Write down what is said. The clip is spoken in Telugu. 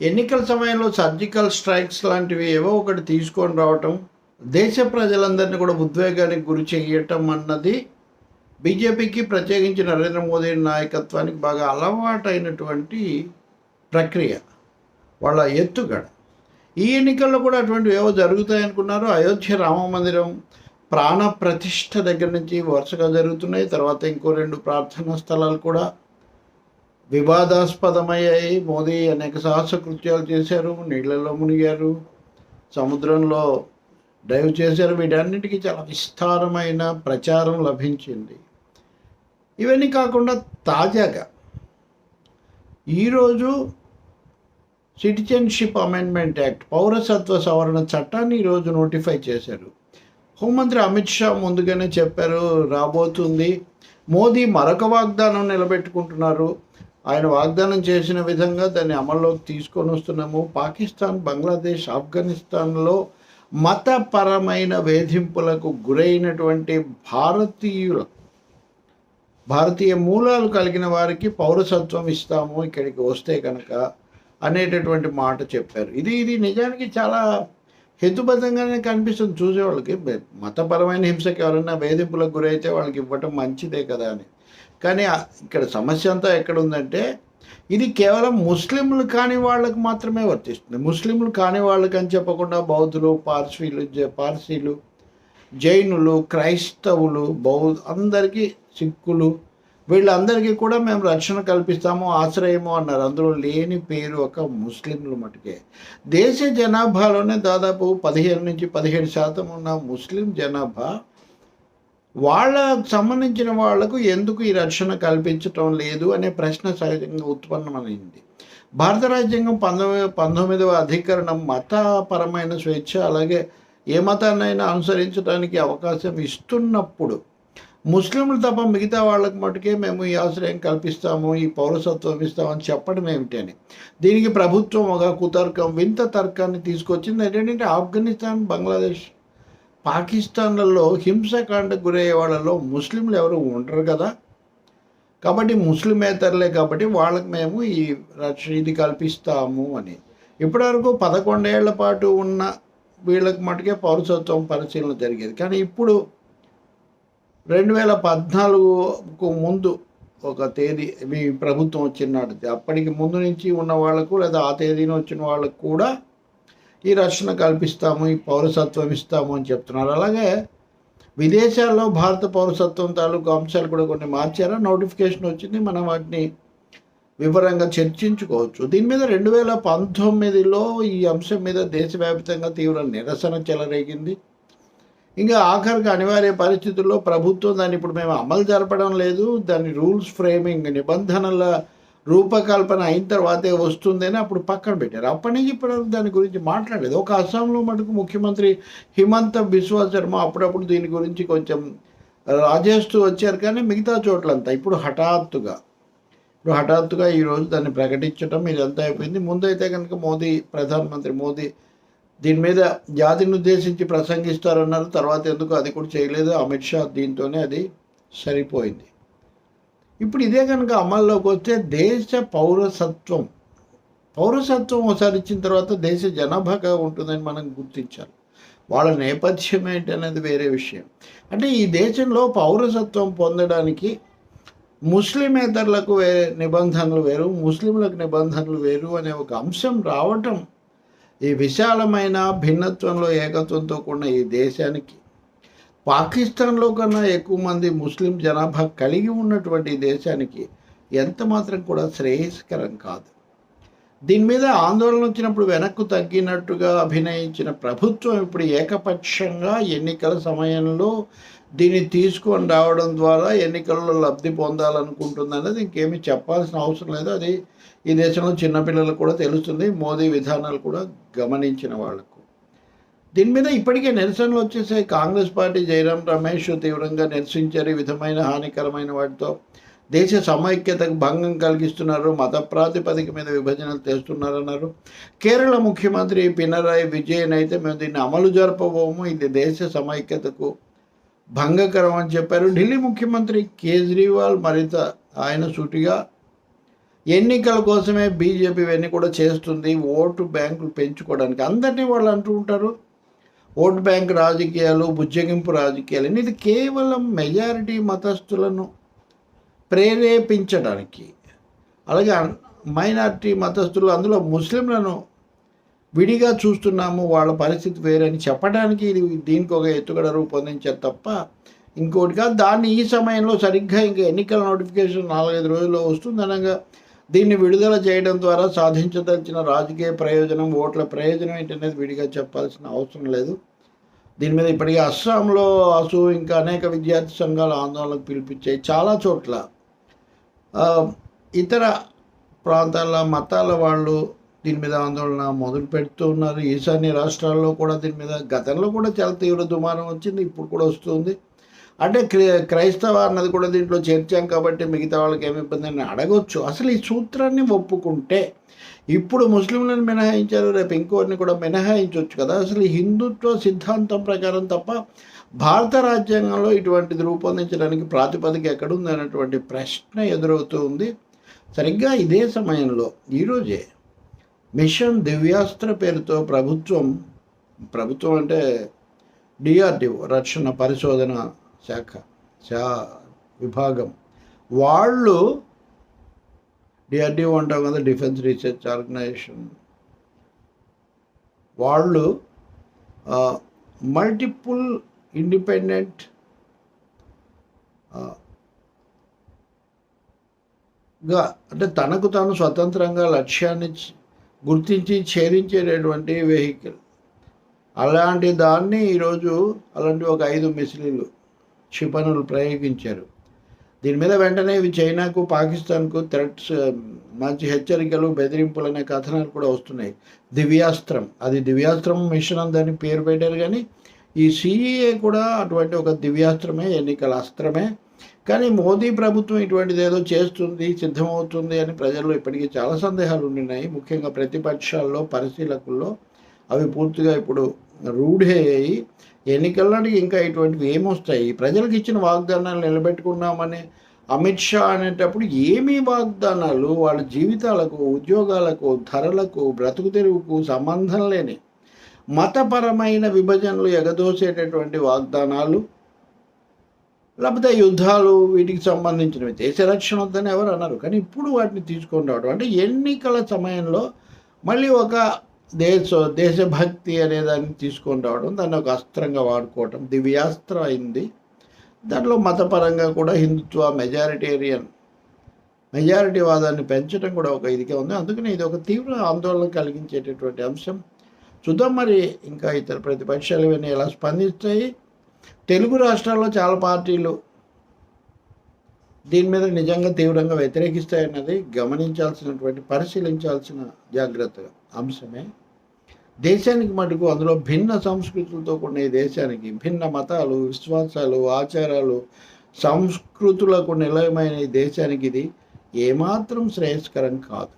ఎన్నికల సమయంలో సర్జికల్ స్ట్రైక్స్ లాంటివి ఏవో ఒకటి తీసుకొని రావటం దేశ ప్రజలందరినీ కూడా ఉద్వేగానికి గురి చేయటం అన్నది బీజేపీకి ప్రత్యేకించి నరేంద్ర మోదీ నాయకత్వానికి బాగా అలవాటైనటువంటి ప్రక్రియ వాళ్ళ ఎత్తుగడ. ఈ ఎన్నికల్లో కూడా అటువంటివి ఏవో జరుగుతాయనుకున్నారు అయోధ్య రామ మందిరం ప్రాణ ప్రతిష్ఠ దగ్గర నుంచి వరుసగా జరుగుతున్నాయి. తర్వాత ఇంకో రెండు ప్రార్థనా స్థలాలు కూడా వివాదాస్పదమయ్యాయి మోదీ అనేక సాహస కృత్యాలు చేశారు నీళ్ళలో మునిగారు సముద్రంలో డైవ్ చేశారు. వీటన్నిటికీ చాలా విస్తారమైన ప్రచారం లభించింది. ఇవన్నీ కాకుండా తాజాగా ఈరోజు సిటిజన్షిప్ అమెండ్మెంట్ యాక్ట్ పౌరసత్వ సవరణ చట్టాన్ని ఈరోజు నోటిఫై చేశారు. హోంమంత్రి అమిత్ షా ముందుగానే చెప్పారు రాబోతుంది. మోదీ మరొక వాగ్దానం నిలబెట్టుకుంటున్నారు. ఆయన వాగ్దానం చేసిన విధంగా దాన్ని అమల్లోకి తీసుకొని వస్తున్నాము. పాకిస్తాన్ బంగ్లాదేశ్ ఆఫ్ఘనిస్తాన్లో మతపరమైన వేధింపులకు గురైనటువంటి భారతీయుల భారతీయ మూలాలు కలిగిన వారికి పౌరసత్వం ఇస్తాము ఇక్కడికి వస్తే కనుక అనేటటువంటి మాట చెప్పారు. ఇది ఇది నిజానికి చాలా హేతుబద్ధంగానే కనిపిస్తుంది. చూసేవాళ్ళకి వాళ్ళకి మతపరమైన హింసకి ఎవరైనా వేధింపులకు గురైతే వాళ్ళకి ఇవ్వటం మంచిదే కదా అని. కానీ ఇక్కడ సమస్య అంతా ఎక్కడ ఉందంటే ఇది కేవలం ముస్లింలు కాని వాళ్ళకు మాత్రమే వర్తిస్తుంది. ముస్లింలు కాని వాళ్ళకి అని చెప్పకుండా బౌద్ధులు పార్సీలు జ- పార్సీలు జైనులు క్రైస్తవులు బౌద్ధ అందరికీ సిక్కులు వీళ్ళందరికీ కూడా మేము రక్షణ కల్పిస్తాము ఆశ్రయము అన్నారు. అందులో లేని పేరు ఒక ముస్లింలు మటుకే. దేశ జనాభాలోనే దాదాపు పదిహేను నుంచి పదిహేడు శాతం ఉన్న ముస్లిం జనాభా వాళ్ళకు సంబంధించిన వాళ్ళకు ఎందుకు ఈ రక్షణ కల్పించటం లేదు అనే ప్రశ్న సహజంగా ఉత్పన్నమైంది. భారత రాజ్యాంగం పంతొమ్మిది పంతొమ్మిదవ అధికరణం మతపరమైన స్వేచ్ఛ అలాగే ఏ మతాన్నైనా అనుసరించడానికి అవకాశం ఇస్తున్నప్పుడు ముస్లింలు తప్ప మిగతా వాళ్ళకి మటుకే మేము ఈ ఆశ్రయం కల్పిస్తాము ఈ పౌరసత్వం ఇస్తామని చెప్పడం ఏమిటని దీనికి ప్రభుత్వం ఒక కుతర్కం వింత తర్కాన్ని తీసుకొచ్చింది. ఏంటంటే ఆఫ్ఘనిస్తాన్ బంగ్లాదేశ్ పాకిస్తాన్లలో హింసకాండకు గురయ్యే వాళ్ళలో ముస్లింలు ఎవరు ఉండరు కదా? కాబట్టి ముస్లిమేతరులే కాబట్టి వాళ్ళకి మేము ఈ రక్ష ఇది కల్పిస్తాము అని. ఇప్పటివరకు పదకొండేళ్ళ పాటు ఉన్న వీళ్ళకి మటుకే పౌరసత్వం పరిశీలన జరిగేది. కానీ ఇప్పుడు రెండు వేల పద్నాలుగుకు ముందు ఒక తేదీ మీ ప్రభుత్వం వచ్చినాడు అప్పటికి ముందు నుంచి ఉన్న వాళ్ళకు లేదా ఆ తేదీన వచ్చిన వాళ్ళకు కూడా ఈ రక్షణ కల్పిస్తాము ఈ పౌరసత్వం ఇస్తాము అని చెప్తున్నారు. అలాగే విదేశాల్లో భారత పౌరసత్వం తాలూకు అంశాలు కూడా కొన్ని మార్చారా? నోటిఫికేషన్ వచ్చింది మనం వాటిని వివరంగా చర్చించుకోవచ్చు. దీని మీద రెండు వేల పంతొమ్మిదిలో ఈ అంశం మీద దేశవ్యాప్తంగా తీవ్ర నిరసన చెలరేగింది. ఇంకా ఆఖరికి అనివార్య పరిస్థితుల్లో ప్రభుత్వం దాన్ని ఇప్పుడు మేము అమలు జరపడం లేదు. దాని రూల్స్ ఫ్రేమింగ్ నిబంధనల రూపకల్పన అయిన తర్వాతే వస్తుందని అప్పుడు పక్కన పెట్టారు. అప్పటి నుంచి ఇప్పుడు దాని గురించి మాట్లాడలేదు. ఒక అస్సాంలో మటుకు ముఖ్యమంత్రి హిమంత బిశ్వా శర్మ అప్పుడప్పుడు దీని గురించి కొంచెం రాజేస్తూ వచ్చారు. కానీ మిగతా చోట్లంతా ఇప్పుడు హఠాత్తుగా ఇప్పుడు హఠాత్తుగా ఈరోజు దాన్ని ప్రకటించడం ఇదంతా అయిపోయింది. ముందైతే కనుక మోదీ ప్రధానమంత్రి మోదీ దీని మీద జాతిని ఉద్దేశించి ప్రసంగిస్తారన్నారు. తర్వాత ఎందుకు అది కూడా చేయలేదు? అమిత్ షా దీంతోనే అది సరిపోయింది. ఇప్పుడు ఇదే కనుక అమల్లోకి వస్తే దేశ పౌరసత్వం. పౌరసత్వం ఒకసారి ఇచ్చిన తర్వాత దేశ జనాభాగా ఉంటుందని మనం గుర్తించాలి. వాళ్ళ నేపథ్యం ఏంటి అనేది వేరే విషయం. అంటే ఈ దేశంలో పౌరసత్వం పొందడానికి ముస్లిమేతరులకు వేరే నిబంధనలు వేరు ముస్లింలకు నిబంధనలు వేరు అనే ఒక అంశం రావటం ఈ విశాలమైన భిన్నత్వంలో ఏకత్వంతో కూడిన ఈ దేశానికి పాకిస్తాన్లో కన్నా ఎక్కువ మంది ముస్లిం జనాభా కలిగి ఉన్నటువంటి దేశానికి ఎంత మాత్రం కూడా శ్రేయస్కరం కాదు. దీని మీద ఆందోళన వచ్చినప్పుడు వెనక్కు తగ్గినట్టుగా అభినయించిన ప్రభుత్వం ఇప్పుడు ఏకపక్షంగా ఎన్నికల సమయంలో దీన్ని తీసుకొని రావడం ద్వారా ఎన్నికల్లో లబ్ధి పొందాలనుకుంటుందనేది ఇంకేమీ చెప్పాల్సిన అవసరం లేదు. అది ఈ దేశంలో చిన్నపిల్లలకు కూడా తెలుస్తుంది. మోదీ విధానాలు కూడా గమనించిన వాళ్ళకు. దీని మీద ఇప్పటికే నిరసనలు వచ్చేసాయి. కాంగ్రెస్ పార్టీ జయరాం రమేష్ తీవ్రంగా నిరసించారు. ఈ విధమైన హానికరమైన వాటితో దేశ సమైక్యతకు భంగం కలిగిస్తున్నారు. మత ప్రాతిపదిక మీద విభజనలు తెస్తున్నారన్నారు. కేరళ ముఖ్యమంత్రి పినరాయి విజయన్ అయితే మేము దీన్ని అమలు జరపబోము. ఇది దేశ సమైక్యతకు భంగకరం అని చెప్పారు. ఢిల్లీ ముఖ్యమంత్రి కేజ్రీవాల్ మరింత ఆయన సూటిగా ఎన్నికల కోసమే బీజేపీ ఇవన్నీ కూడా చేస్తుంది. ఓటు బ్యాంకులు పెంచుకోవడానికి అందరినీ వాళ్ళు అంటూ ఉంటారు. ఓట్ బ్యాంక్ రాజకీయాలు బుజ్జగింపు రాజకీయాలు ఇది కేవలం మెజారిటీ మతస్థులను ప్రేరేపించడానికి. అలాగే మైనారిటీ మతస్థులు అందులో ముస్లింలను విడిగా చూస్తున్నాము వాళ్ళ పరిస్థితి వేరని చెప్పడానికి ఇది దీనికి ఒక ఎత్తుగడ రూపొందించారు తప్ప ఇంకోటి కాదు. దాన్ని ఈ సమయంలో సరిగ్గా ఇంకా ఎన్నికల నోటిఫికేషన్ నాలుగైదు రోజుల్లో వస్తుందనగా దీన్ని విడుదల చేయడం ద్వారా సాధించదలిచిన రాజకీయ ప్రయోజనం ఓట్ల ప్రయోజనం ఏంటనేది విడిగా చెప్పాల్సిన అవసరం లేదు. దీని మీద ఇప్పటికీ అస్సాంలో అసు ఇంకా అనేక విద్యార్థి సంఘాల ఆందోళనకు పిలిపించాయి చాలా చోట్ల. ఇతర ప్రాంతాల మతాల వాళ్ళు దీని మీద ఆందోళన మొదలు పెడుతూ ఉన్నారు. ఈశాన్య రాష్ట్రాల్లో కూడా దీని మీద గతంలో కూడా చాలా తీవ్ర దుమారం వచ్చింది ఇప్పుడు కూడా వస్తుంది అంటే క్రై- క్రైస్తవ అన్నది కూడా దీంట్లో చేర్చాం కాబట్టి మిగతా వాళ్ళకి ఏమి ఇబ్బంది అని అడగొచ్చు. అసలు ఈ సూత్రాన్ని ఒప్పుకుంటే ఇప్పుడు ముస్లింలను మినహాయించారు రేపు ఇంకోరిని కూడా మినహాయించవచ్చు కదా? అసలు హిందుత్వ సిద్ధాంతం ప్రకారం తప్ప భారత రాజ్యాంగంలో ఇటువంటిది రూపొందించడానికి ప్రాతిపదిక ఎక్కడుంది అనేటువంటి ప్రశ్న ఎదురవుతూ ఉంది. సరిగ్గా ఇదే సమయంలో ఈరోజే మిషన్ దివ్యాస్త్ర పేరుతో ప్రభుత్వం ప్రభుత్వం అంటే డిఆర్డిఓ రక్షణ పరిశోధన శాఖ శా విభాగం. వాళ్ళు డిఆర్డిఓ అంటాం కదా డిఫెన్స్ రీసెర్చ్ ఆర్గనైజేషన్ వాళ్ళు మల్టిపుల్ ఇండిపెండెంట్గా అంటే తనకు తాను స్వతంత్రంగా లక్ష్యాన్ని గుర్తించి ఛేదించేటటువంటి వెహికల్. అలాంటి దాన్ని ఈరోజు అలాంటి ఒక ఐదు మిసిలీలు క్షిపణులు ప్రయోగించారు. దీని మీద వెంటనే ఇవి చైనాకు పాకిస్తాన్కు థ్రెట్స్ మంచి హెచ్చరికలు బెదిరింపులు అనే కథనాలు కూడా వస్తున్నాయి. దివ్యాస్త్రం. అది దివ్యాస్త్రం మిషన్ అని పేరు పెట్టారు కానీ ఈ సిఈఏ కూడా అటువంటి ఒక దివ్యాస్త్రమే ఎన్నికల అస్త్రమే. కానీ మోదీ ప్రభుత్వం ఇటువంటిది ఏదో చేస్తుంది సిద్ధమవుతుంది అని ప్రజల్లో ఇప్పటికీ చాలా సందేహాలు ఉండినాయి ముఖ్యంగా ప్రతిపక్షాల్లో పరిశీలకుల్లో అవి పూర్తిగా ఇప్పుడు రూఢి అయ్యాయి ఎన్నికల నాటికి ఇంకా ఇటువంటివి ఏమొస్తాయి? ప్రజలకు ఇచ్చిన వాగ్దానాలు నిలబెట్టుకున్నామని అమిత్ షా అనేటప్పుడు ఏమీ వాగ్దానాలు? వాళ్ళ జీవితాలకు ఉద్యోగాలకు ధరలకు బ్రతుకు తెరువుకు సంబంధం లేని మతపరమైన విభజనలు ఎగదోసేటటువంటి వాగ్దానాలు లేకపోతే యుద్ధాలు వీటికి సంబంధించినవి. దేశ రక్షణ వద్దని ఎవరు అన్నారు. కానీ ఇప్పుడు వాటిని తీసుకొని రావడం. అంటే ఎన్నికల సమయంలో మళ్ళీ ఒక దేశ దేశభక్తి అనే దాన్ని తీసుకొని రావడం దాన్ని ఒక అస్త్రంగా వాడుకోవటం దివ్యాస్త్రం అయింది. దాంట్లో మతపరంగా కూడా హిందుత్వ మెజారిటేరియన్ మెజారిటీ వాదాన్ని పెంచడం కూడా ఒక ఇదిగా ఉంది. అందుకని ఇది ఒక తీవ్ర ఆందోళన కలిగించేటటువంటి అంశం. చూద్దాం మరి ఇంకా ఇతర ప్రతిపక్షాలు ఇవన్నీ ఎలా స్పందిస్తాయి. తెలుగు రాష్ట్రాల్లో చాలా పార్టీలు దీని మీద నిజంగా తీవ్రంగా వ్యతిరేకిస్తాయన్నది గమనించాల్సినటువంటి పరిశీలించాల్సిన జాగ్రత్త అంశమే. దేశానికి మటుకు అందులో భిన్న సంస్కృతులతో కూడిన ఈ దేశానికి భిన్న మతాలు విశ్వాసాలు ఆచారాలు సంస్కృతులకు నిలయమైన ఈ దేశానికి ఇది ఏమాత్రం శ్రేయస్కరం కాదు.